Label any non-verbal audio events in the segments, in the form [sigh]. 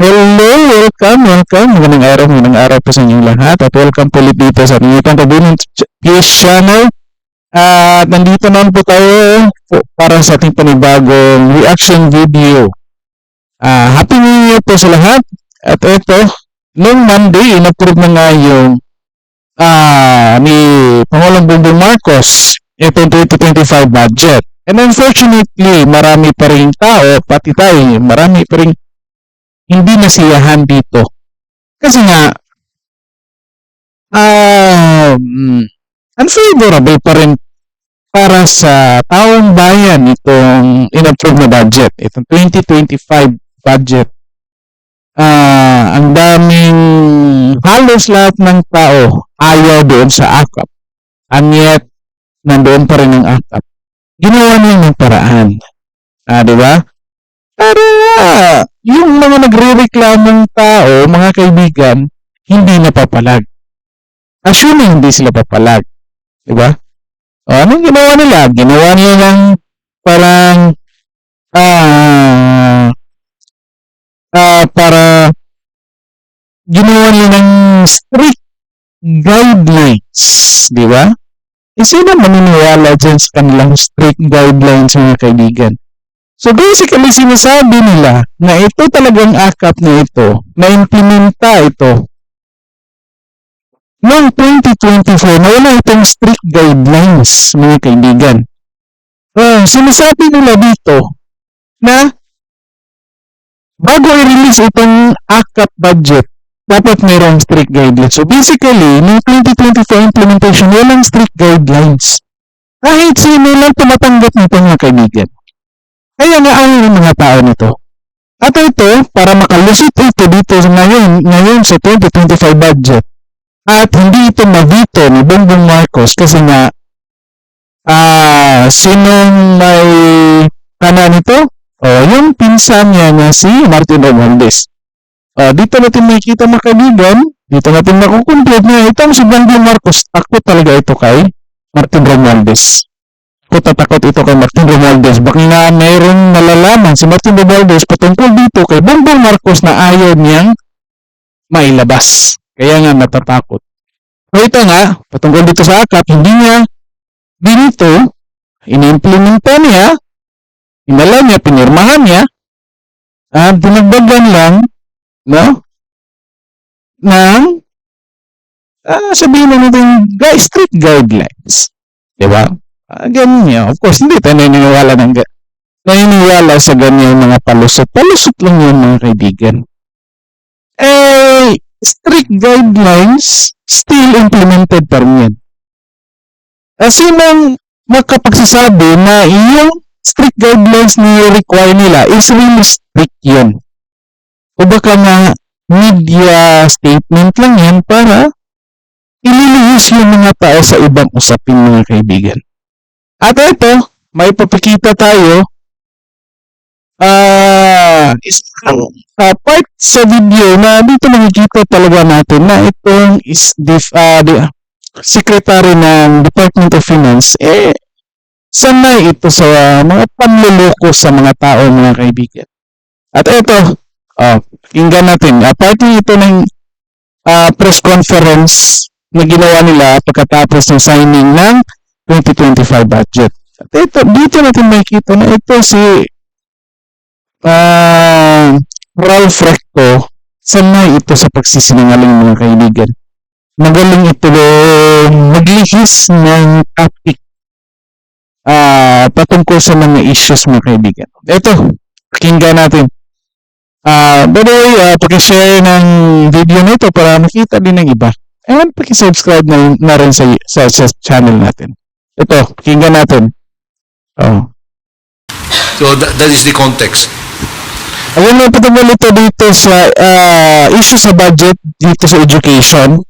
Hello, welcome, welcome. Magandang araw, magandang araw po sa inyong lahat. At welcome po ulit dito sa ating itong Kabunin PS channel. At nandito naman po tayo po- para sa ating panibagong reaction video. Ah, Happy New Year po sa lahat. At ito, noong Monday, in-approve na nga yung ah, ni Pangulong Bongbong Marcos itong 2025 budget. And unfortunately, marami pa rin tao, pati tayo, marami pa rin hindi nasiyahan dito. Kasi nga, um, unfavorable pa rin para sa taong bayan itong in-approve na budget. Itong 2025 budget. Ah, ang daming halos lahat ng tao ayaw doon sa AKAP. And yet, nandoon pa rin ang AKAP. Ginawa niya ng paraan. Ah, di ba? Para yung mga nagre-reklamong tao, mga kaibigan, hindi napapalag. Assuming hindi sila papalag. Di ba? O, anong ginawa nila? Ginawa nila ng parang ah ah para ginawa nila ng strict guidelines. Di ba? Eh, sino maniniwala dyan sa kanilang strict guidelines, mga kaibigan? So basically, sinasabi nila na ito talagang akap na ito, na implementa ito noong 2024 na wala itong strict guidelines, mga kaibigan. Uh, sinasabi nila dito na bago i-release itong AKAP budget, dapat mayroong strict guidelines. So basically, noong 2024 implementation, walang strict guidelines. Kahit sino lang tumatanggap nito mga kaibigan. Kaya nga ayaw ng mga tao nito. At ito, para makalusot ito dito ngayon, ngayon sa 2025 budget, at hindi ito mavito ni Bongbong Marcos kasi nga, ah, sinong may kana nito? O, yung pinsan niya na si Martin Romualdez. Ah, dito natin makikita mga dito natin makukonclude na itong si Bongbong Marcos, takot talaga ito kay Martin Romualdez takot na takot ito kay Martin Romualdez. Baka nga mayroong nalalaman si Martin Romualdez patungkol dito kay Bongbong Marcos na ayaw niyang mailabas. Kaya nga natatakot. So ito nga, patungkol dito sa AKAP, hindi niya dito, inimplementa niya, inala niya, pinirmahan niya, at dinagdagan lang, no? ng ah, sabihin na natin, gui- strict guidelines. Diba? Ah, ganun niya. Of course, hindi tayo naniniwala ng naniniwala sa ganyan mga palusot. Palusot lang yun mga kaibigan. Eh, strict guidelines still implemented pa rin yan. Ah, sinong makapagsasabi na yung strict guidelines na require nila is really strict yun? O baka nga media statement lang yan para ililihis yung mga tao sa ibang usapin mga kaibigan. At ito, may papakita tayo ah is ah, part sa video na dito nakikita talaga natin na itong is def, ah, di- secretary ng Department of Finance eh sanay ito sa mga panluloko sa mga tao mga kaibigan. At ito, ah pakinggan natin. Ah, part ito ng ah, press conference na ginawa nila pagkatapos ng signing ng 2025 budget. At ito, dito natin makikita na ito si ah Ralph Recto, sanay ito sa pagsisinungaling mga kaibigan. Magaling ito maglihis ng topic ah patungkol sa mga issues mga kaibigan. Ito, pakinggan natin. Ah, by the way, ah, pakishare ng video na ito para makita din ng iba. And pakisubscribe na, na rin sa, sa, sa channel natin. Ito, pakinggan natin. Oh. So that, that is the context. Alam mo, patungkol ito dito sa ah, issue sa budget dito sa education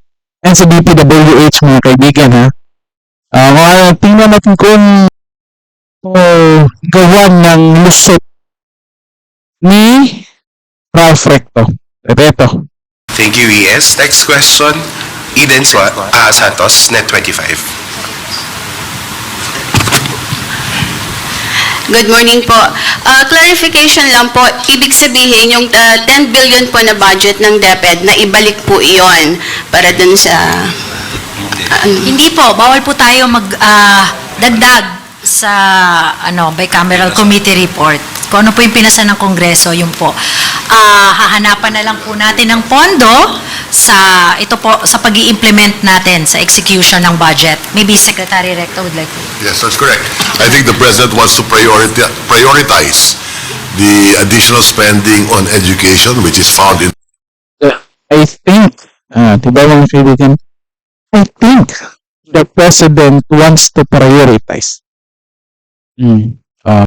and sa DPWH mga kaibigan ha. Uh, tingnan natin kung oh, gawan ng lusot ni Ralph Recto. Ito, ito. Thank you, ES. Next question, Eden Swa- ah, Santos, Net 25. Good morning po. Ah, clarification lang po, ibig sabihin yung ah, 10 billion po na budget ng DepEd na ibalik po iyon para dun sa... ah, Hindi po, bawal po tayo mag ah, dagdag sa ano bicameral committee report. Kung ano po yung pinasa ng Kongreso, yun po. Ah, hahanapan na lang po natin ng pondo sa ito po sa pag implement natin sa execution ng budget. Maybe Secretary Recto would like to. Yes, that's correct. I think the president wants to prioriti- prioritize the additional spending on education, which is found in I think, ah, di ba mga kaibigan, I think the president wants to prioritize. Hmm. Ah,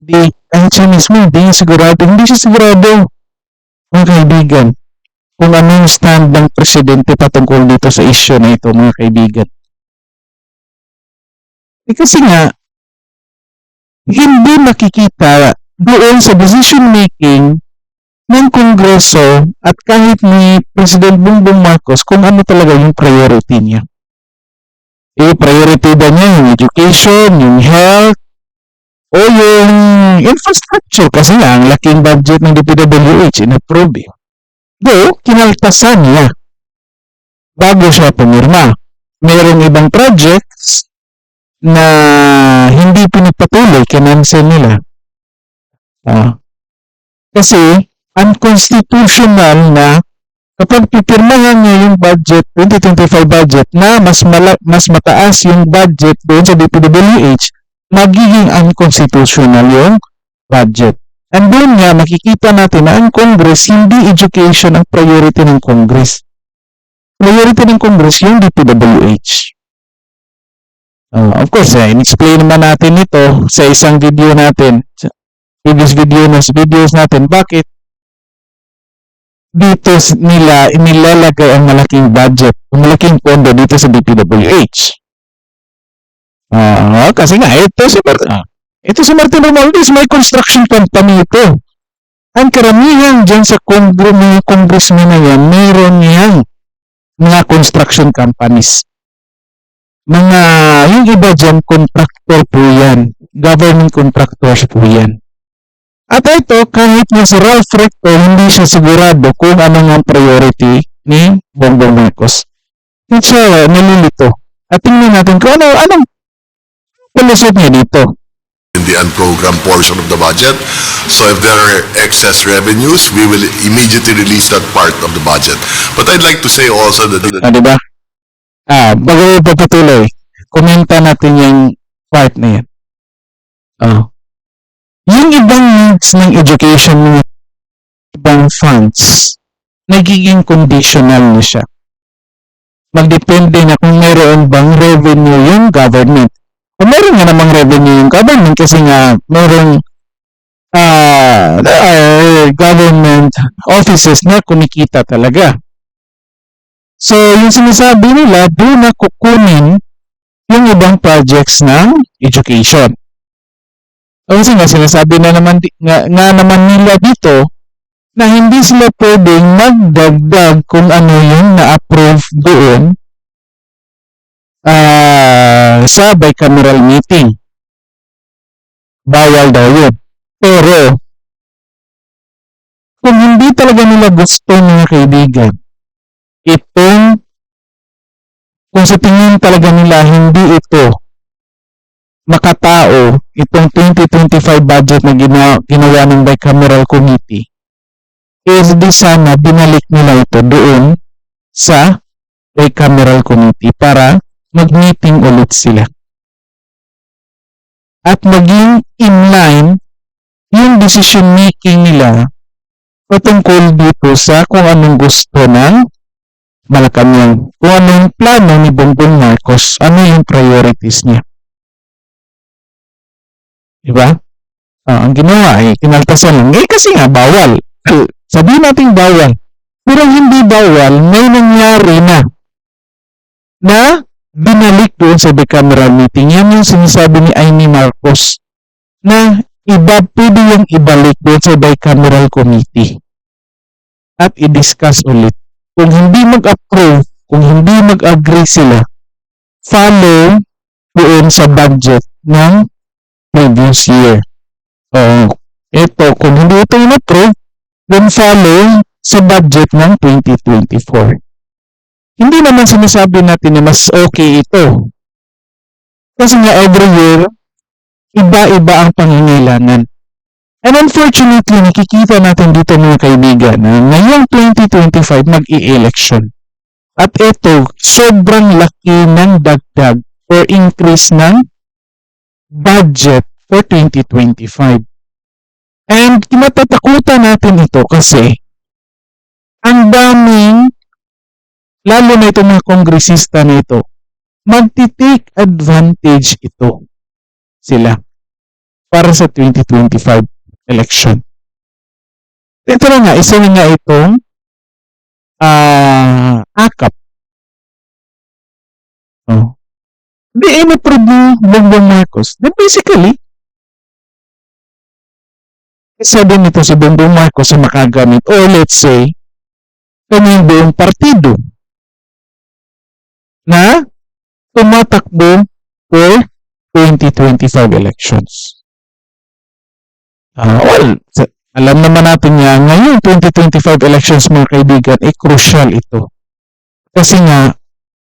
di, ang siya mismo, hindi sigurado, hindi siya sigurado, mga kaibigan, kung ano yung stand ng presidente patungkol dito sa issue na ito, mga kaibigan. Eh, kasi nga, hindi makikita doon sa decision making ng Kongreso at kahit ni President Bongbong Marcos kung ano talaga yung priority niya. Eh, priority ba niya yung education, yung health, o yung infrastructure kasi nga ang laking budget ng DPWH in-approve eh. Though, kinaltasan niya bago siya pumirma. Mayroong ibang projects na hindi pinipatuloy, kinansel nila. Ah. Kasi, unconstitutional na kapag pipirmahan niya yung budget, 2025 budget, na mas, mala- mas mataas yung budget doon sa DPWH, magiging unconstitutional yung budget. And doon nga, makikita natin na ang Congress, hindi education ang priority ng Congress. Priority ng Congress yung DPWH. Uh, of course, eh, in-explain naman natin ito sa isang video natin, sa previous video na videos natin, bakit dito nila inilalagay ang malaking budget, ang malaking pondo dito sa DPWH. Ah, kasi nga ito si Mar- ah, ito si Martin Romualdez may construction company ito. Ang karamihan dyan sa kongre, congressman na yan, meron yan mga construction companies. Mga, yung iba dyan, contractor po yan. Government contractors po yan. At ito, kahit nga si Ralph Recto, hindi siya sigurado kung ano nga priority ni Bongbong Marcos. Hindi siya nalilito. At tingnan natin kung ano, anong palusot niya dito. In the unprogrammed portion of the budget. So if there are excess revenues, we will immediately release that part of the budget. But I'd like to say also that Ah, di? Ah, bago papatuloy, komenta natin yung part na yan. Oh. Yung ibang needs ng education ng ibang funds, nagiging conditional na siya. Magdepende na kung mayroon bang revenue yung government. Kung meron nga namang revenue yung government kasi nga merong there are government offices na kumikita talaga. So, yung sinasabi nila, doon na kukunin yung ibang projects ng education. O Kasi nga, sinasabi na naman, nga, nga naman nila dito na hindi sila pwedeng magdagdag kung ano yung na-approve doon ah, sa bicameral meeting. Bawal daw yun. Pero, kung hindi talaga nila gusto mga kaibigan, itong kung sa tingin talaga nila hindi ito makatao itong 2025 budget na ginawa, ginawa ng bicameral committee is di sana binalik nila ito doon sa bicameral committee para mag-meeting ulit sila at maging in line yung decision making nila patungkol dito sa kung anong gusto ng Malacanang. Kung ano yung plano ni Bongbong Marcos, ano yung priorities niya. Diba? Ah, ang ginawa ay kinaltasan lang. Eh kasi nga bawal. [clears throat] Sabihin natin bawal. Pero hindi bawal, may nangyari na na binalik doon sa bicameral meeting. Yan yung sinasabi ni Amy Marcos na iba, pwede yung ibalik doon sa bicameral committee at i-discuss ulit. Kung hindi mag-approve, kung hindi mag-agree sila, follow doon sa budget ng previous year. Oo. ito, kung hindi ito in-approve, then follow sa budget ng 2024. Hindi naman sinasabi natin na mas okay ito. Kasi nga every year, iba-iba ang pangangailangan. And unfortunately, nakikita natin dito mga kaibigan na ngayong 2025 mag-i-election. At ito, sobrang laki ng dagdag or increase ng budget for 2025. And kinatatakutan natin ito kasi ang daming, lalo na itong mga kongresista na ito, magti-take advantage ito sila para sa 2025 election. Ito na nga, isa na nga itong ah akap. Oh. Di in-approve ni Bongbong Marcos. Then basically, isa din ito si Bongbong Marcos sa makagamit or let's say, kanyang buong partido na tumatakbo for 2025 elections. Ah, well, alam naman natin nga, ngayon 2025 elections mga kaibigan, eh crucial ito. Kasi nga,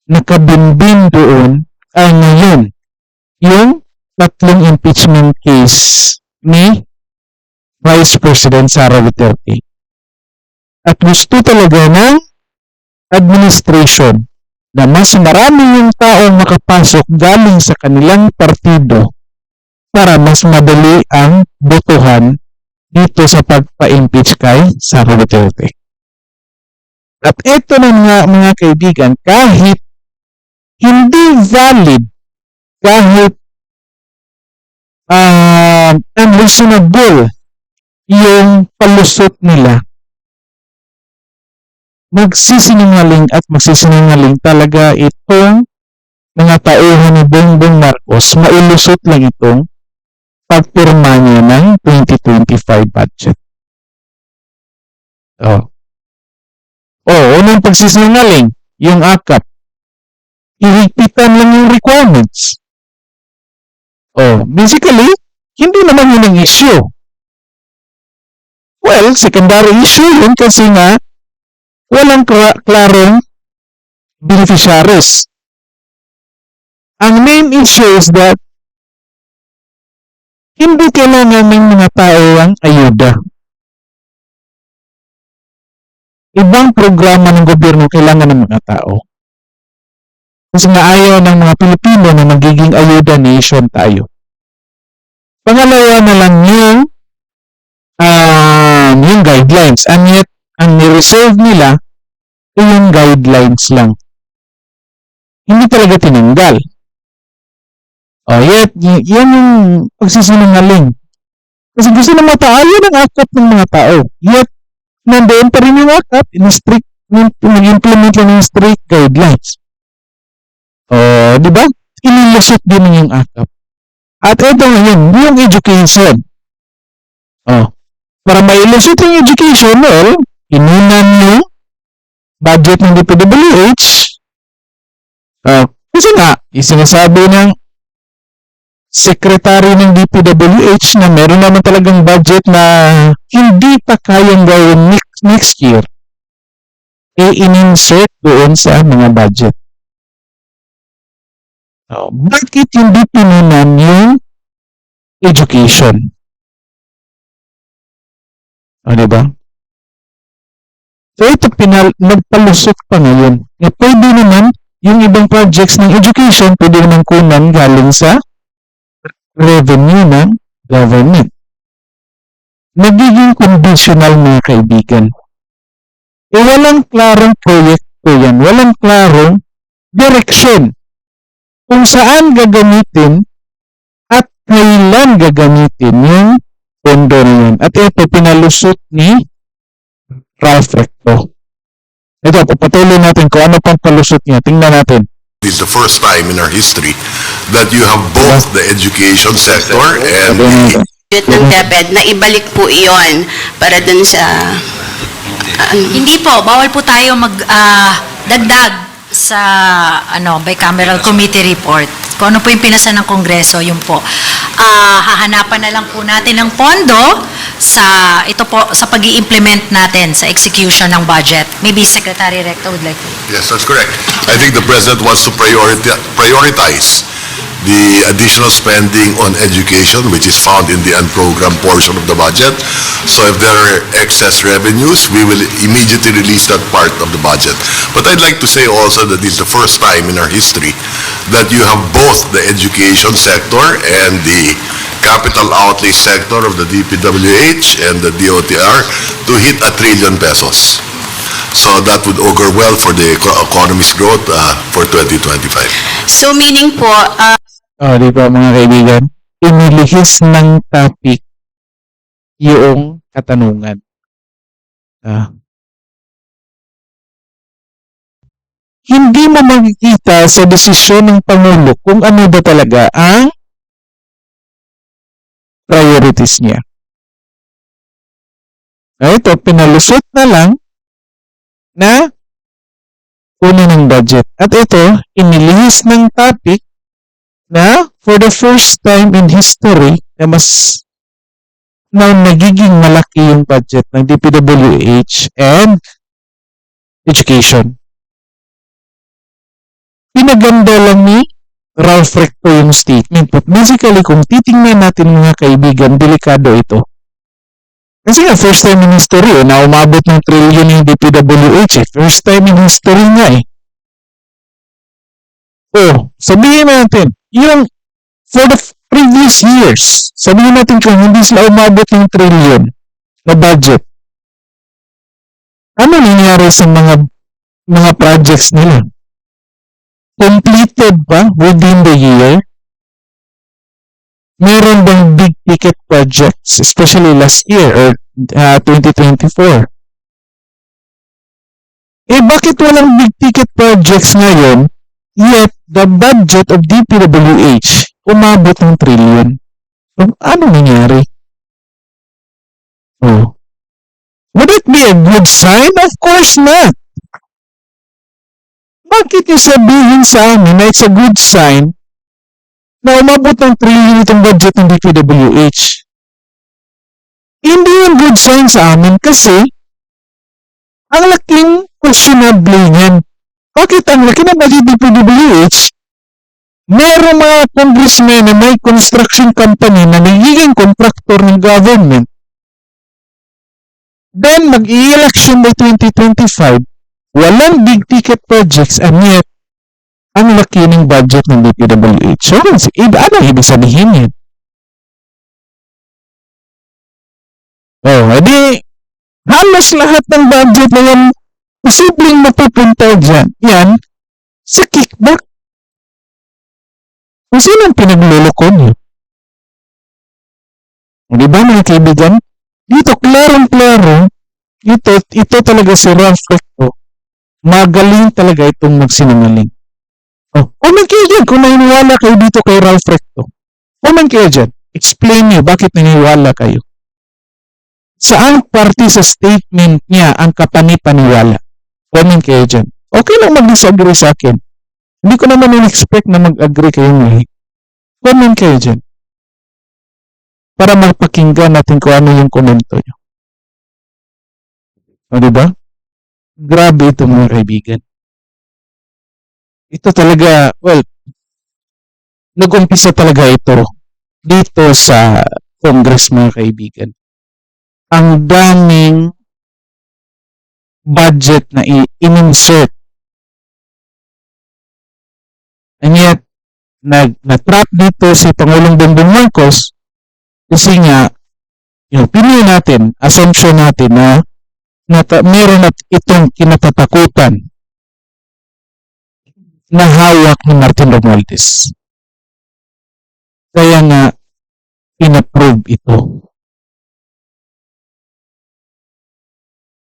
nakabinbin doon ay ngayon yung tatlong impeachment case ni Vice President Sara Duterte. At gusto talaga ng administration na mas marami yung taong makapasok galing sa kanilang partido para mas madali ang botohan dito sa pagpa-impeach kay Sara Duterte. At ito na nga mga kaibigan, kahit hindi valid, kahit uh, unreasonable yung palusot nila, magsisinungaling at magsisinungaling talaga itong mga tauhan ni Bongbong Marcos, mailusot lang itong pagpirma niya ng 2025 budget. Oh. Oh, unang pagsisinungaling, yung akap. Ihigpitan lang yung requirements. Oh, basically, hindi naman yun ang issue. Well, secondary issue yun kasi nga walang kla- klarong beneficiaries. Ang main issue is that hindi kailangan ng mga tao ang ayuda. Ibang programa ng gobyerno kailangan ng mga tao. Kasi nga ayaw ng mga Pilipino na magiging ayuda nation tayo. Pangalawa na lang yung um, yung guidelines. And yet, ang nireserve nila ay yung guidelines lang. Hindi talaga tinanggal. O, yet, y- yan yung pagsisinungaling. Kasi gusto ng mga tao, yun ang akap ng mga tao. Yet, nandoon pa rin yung akap, in strict, nag-implement lang ng strict guidelines. O, di ba? Inilusot din yung akap. At ito ngayon, yung education. Oh, para mailusot yung education, well, inunan yung budget ng DPWH. Uh, kasi nga, isinasabi ng secretary ng DPWH na meron naman talagang budget na hindi pa kayang gawin next, next year, e in-insert doon sa mga budget. Oh, bakit hindi pinunan yung education? O, di ba? So, ito, pinal, nagpalusot pa ngayon. Eh, pwede naman, yung ibang projects ng education, pwede naman kunan galing sa revenue ng government. Nagiging conditional mga kaibigan. Eh, walang klarong proyekto yan. Walang klarong direction kung saan gagamitin at kailan gagamitin yung pondo na yun. At ito, pinalusot ni Ralph Recto. Ito, papatuloy natin kung ano pang palusot niya. Tingnan natin. It's the first time in our history that you have both the education sector and budget ng DepEd na ibalik po iyon para dun sa ah, Hindi po, bawal po tayo magdagdag sa ano bicameral committee report. Kung ano po yung pinasa ng Kongreso, yun po. Ah, hahanapan na lang po natin ng pondo sa ito po sa pag implement natin sa execution ng budget. Maybe Secretary Recto would like to. Yes, that's correct. I think the President wants to prioriti- prioritize the additional spending on education, which is found in the unprogrammed portion of the budget. So if there are excess revenues, we will immediately release that part of the budget. But I'd like to say also that it's the first time in our history that you have both the education sector and the capital outlay sector of the DPWH and the DOTR to hit a trillion pesos. So that would augur well for the economy's growth uh, for 2025. So meaning po, ah, Oh, di ba mga kaibigan? Inilihis ng topic yung katanungan. Ah. Hindi mo makikita sa desisyon ng Pangulo kung ano ba talaga ang priorities niya. Ah, Ito, pinalusot na lang na kunin ng budget. At ito, inilihis ng topic na for the first time in history na mas na nagiging malaki yung budget ng DPWH and education. Pinaganda lang ni Ralph Recto yung statement. But basically, kung titingnan natin mga kaibigan, delikado ito. Kasi nga, first time in history, eh, na umabot ng trillion yung DPWH. Eh. First time in history nga eh. Oh, sabihin natin, yung for the previous years, sabihin natin kung hindi sila umabot ng trillion na budget, ano nangyari sa mga mga projects nila? Completed ba within the year? Meron bang big ticket projects, especially last year or uh, 2024? Eh bakit walang big ticket projects ngayon Yet, the budget of DPWH umabot ng trillion. So, ano nangyari? Oh. Would it be a good sign? Of course not. Bakit niyo sabihin sa amin na it's a good sign na umabot ng trillion itong budget ng DPWH? Hindi yung good sign sa amin kasi ang laking questionable niyan. Bakit ang laki ng budget ng PWH, meron mga congressmen na may construction company na nagiging contractor ng government. Then, mag-i-election by 2025, walang big ticket projects and yet, ang laki ng budget ng DPWH. So, ano ibig sabihin yun? Oh, edi, halos lahat ng budget na yan posibleng mapupunta dyan, yan, sa kickback. Kung sino ang pinagluloko niyo? Di ba mga kaibigan? Dito, klarong-klaro, ito, ito talaga si Ralph Recto. Magaling talaga itong magsinungaling. Oh, comment kayo dyan kung naniniwala kayo dito kay Ralph Recto. Comment kayo dyan. Explain niyo bakit naniniwala kayo. Saan parte sa statement niya ang kapanipaniwala? Comment kayo dyan. Okay lang mag-disagree sa akin. Hindi ko naman in-expect na mag-agree kayo ngayon. Comment kayo dyan. Para mapakinggan natin kung ano yung komento nyo. O, diba? Grabe ito mga kaibigan. Ito talaga, well, nag-umpisa talaga ito dito sa Congress mga kaibigan. Ang daming budget na i- in-insert. And yet, nag na-trap dito si Pangulong Bongbong Marcos kasi nga, yung opinion natin, assumption natin na, na meron at itong kinatatakutan na hawak ni Martin Romualdez. Kaya nga, inapprove ito.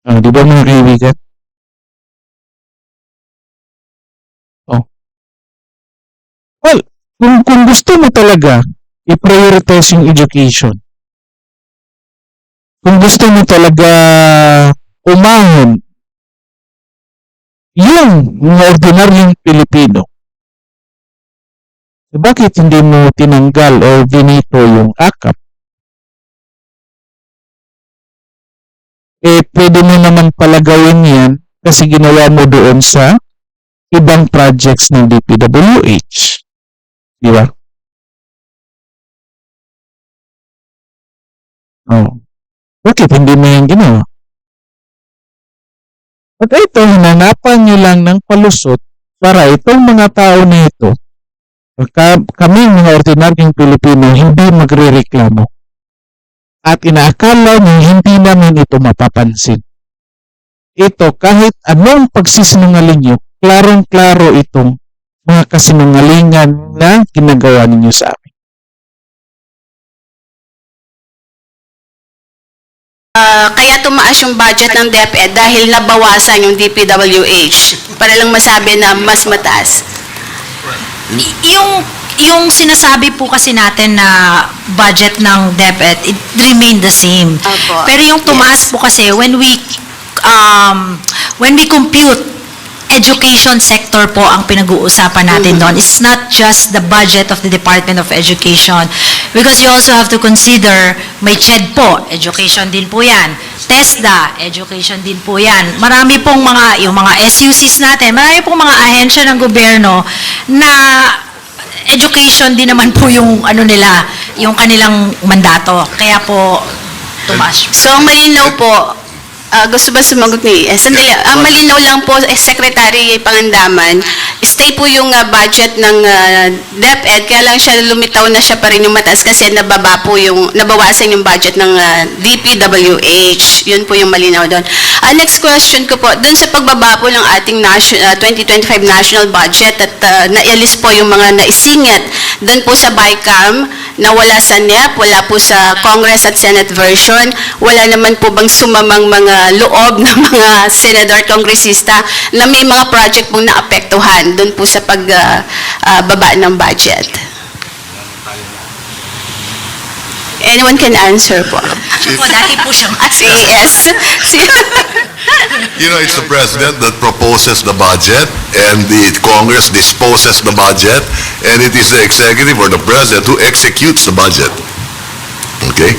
Ah, di ba mga kaibigan? Oh. Well, kung, kung gusto mo talaga i-prioritize yung education, kung gusto mo talaga umahon yung mga ordinaryong Pilipino, bakit hindi mo tinanggal o binito yung akap? Eh, pwede mo naman pala gawin yan kasi ginawa mo doon sa ibang projects ng DPWH. Di ba? Oh. Bakit hindi mo yan ginawa? At ito, hinanapan nyo lang ng palusot para itong mga tao na ito, ka, kami mga ordinaryong Pilipino, hindi magre-reklamo. At inaakala nyo hindi namin ito mapapansin. Ito, kahit anong pagsisinungaling nyo, klarong-klaro itong mga kasinungalingan na ginagawa ninyo sa amin. Ah, kaya tumaas yung budget ng DepEd dahil nabawasan yung DPWH. Para lang masabi na mas mataas. Y- yung yung sinasabi po kasi natin na budget ng DepEd, it remained the same. Opo. Pero yung tumaas po kasi when we um, when we compute education sector po ang pinag-uusapan natin doon. It's not just the budget of the Department of Education because you also have to consider may CHED po, education din po yan. TESDA, education din po yan. Marami pong mga, yung mga SUCs natin, marami pong mga ahensya ng gobyerno na education din naman po yung ano nila, yung kanilang mandato. Kaya po, tumaas. So, ang malinaw po, ah, gusto ba sumagot ni eh, Sandali, ang malinaw lang po, eh, Secretary Pangandaman, stay po yung ah, budget ng ah, DepEd, kaya lang siya lumitaw na siya pa rin yung mataas kasi nababa po yung, nabawasan yung budget ng ah, DPWH. Yun po yung malinaw doon. Ah, next question ko po, doon sa pagbaba po ng ating nation, ah, 2025 national budget at ah, naialis po yung mga naisingit doon po sa BICAM na wala sa NEP, wala po sa Congress at Senate version, wala naman po bang sumamang mga loob ng [laughs] mga senador at kongresista na may mga project pong naapektuhan doon po sa pagbaba ng budget. Anyone can answer po. Po, dati po siyang [laughs] Si yes. Si [laughs] You know, it's the president that proposes the budget, and the Congress disposes the budget, and it is the executive or the president who executes the budget. Okay?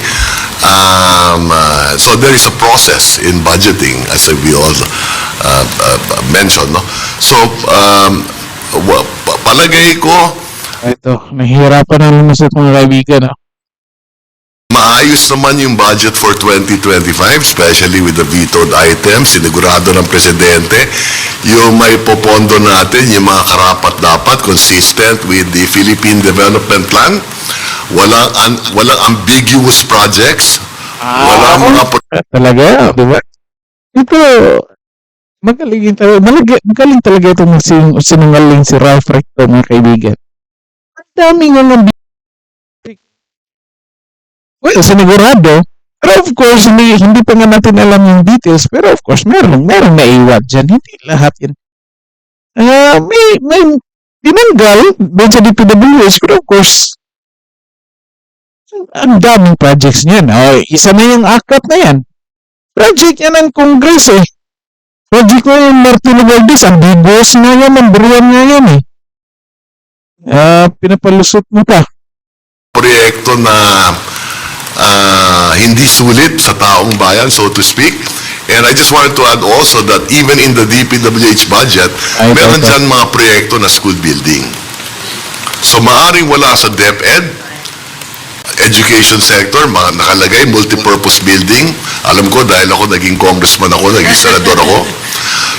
Um, uh, so there is a process in budgeting, as we all uh, uh, mentioned, no? So, um, pa- palagay ko, Ito, nahihirapan na lumusot mga kaibigan. ah. Maayos naman yung budget for 2025, especially with the vetoed items, sinigurado ng Presidente. Yung may popondo natin, yung mga karapat-dapat, consistent with the Philippine Development Plan. Walang, un- walang ambiguous projects. Walang mga pro- Ah, Talaga, di ba? Ito, magaling talaga, malaga, magaling talaga itong sin, sinungaling si Ralph Recto, mga kaibigan. Ang dami nga ng Well, sinigurado, pero of course, hindi, hindi pa nga natin alam yung details, pero of course, meron, meron naiwag dyan. Hindi lahat yan. Ah, may, may tinanggal doon sa DPWH, pero of course, ang daming projects niyan. Oh, isa na yung AKAP na yan. Project yan ng Congress eh. Project na yung Martino Valdez. Ambiguous nga yan. Number one nga yan eh. Ah, pinapalusot mo pa. proyekto na ah, hindi sulit sa taong bayan, so to speak. And I just wanted to add also that even in the DPWH budget, Ay, meron ito. dyan mga proyekto na school building. So maaring wala sa DepEd, education sector, mga nakalagay, multipurpose building. Alam ko dahil ako naging congressman ako, naging senador ako. [laughs]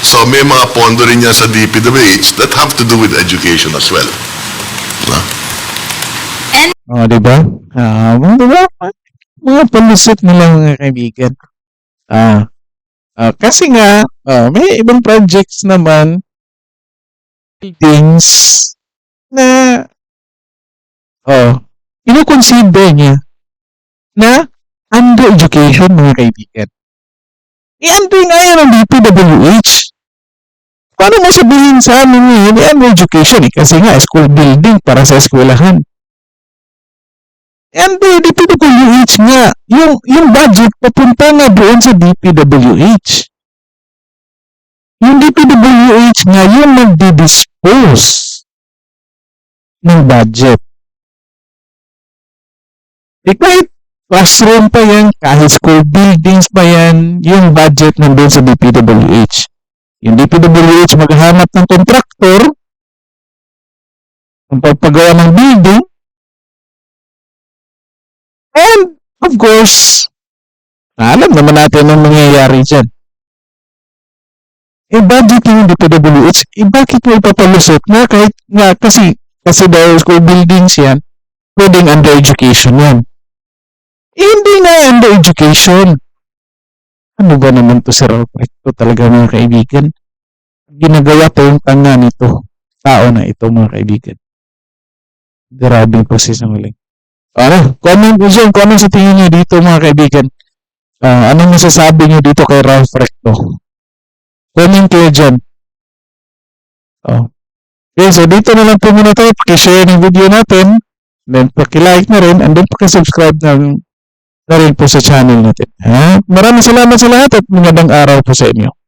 So may mga pondo rin yan sa DPWH that have to do with education as well. No? Oh, di ba? Ah, mga di ba? Mga palusot nila mga kaibigan. Ah, ah, kasi nga, ah, may ibang projects naman, buildings, na, oh, ino-consider niya na under education mga kaibigan. I-under nga yan ang DPWH. Paano mo sabihin sa amin ngayon, i-under education eh? Kasi nga, school building para sa eskwelahan. And the DPWH nga, yung, yung budget papunta nga doon sa DPWH. Yung DPWH nga yung magdi-dispose ng budget. Eh kahit classroom pa yan, kahit school buildings pa yan, yung budget nandun sa DPWH. Yung DPWH maghahanap ng kontraktor ng pagpagawa ng building and of course alam naman natin ang mangyayari dyan. Eh, budget yung DPWH, eh, bakit mo ipapalusot na kahit nga, kasi, kasi dahil school buildings yan, pwedeng under education yan. Eh, hindi na under education. Ano ba naman to si Ralph? Ito talaga mga kaibigan. Ginagawa to yung tanga nito. Tao na ito mga kaibigan. Grabe po si Samuel. Ano? Comment dyan. Kung ano sa tingin niyo dito mga kaibigan. Ah, anong masasabi niyo dito kay Ralph Recto? Comment kayo dyan. Oh. Okay, so dito na lang po muna tayo. Pakishare ng video natin. Then, pakilike na rin. And then, pakisubscribe na, na rin po sa channel natin. Ha? Maraming salamat sa lahat at magandang araw po sa inyo.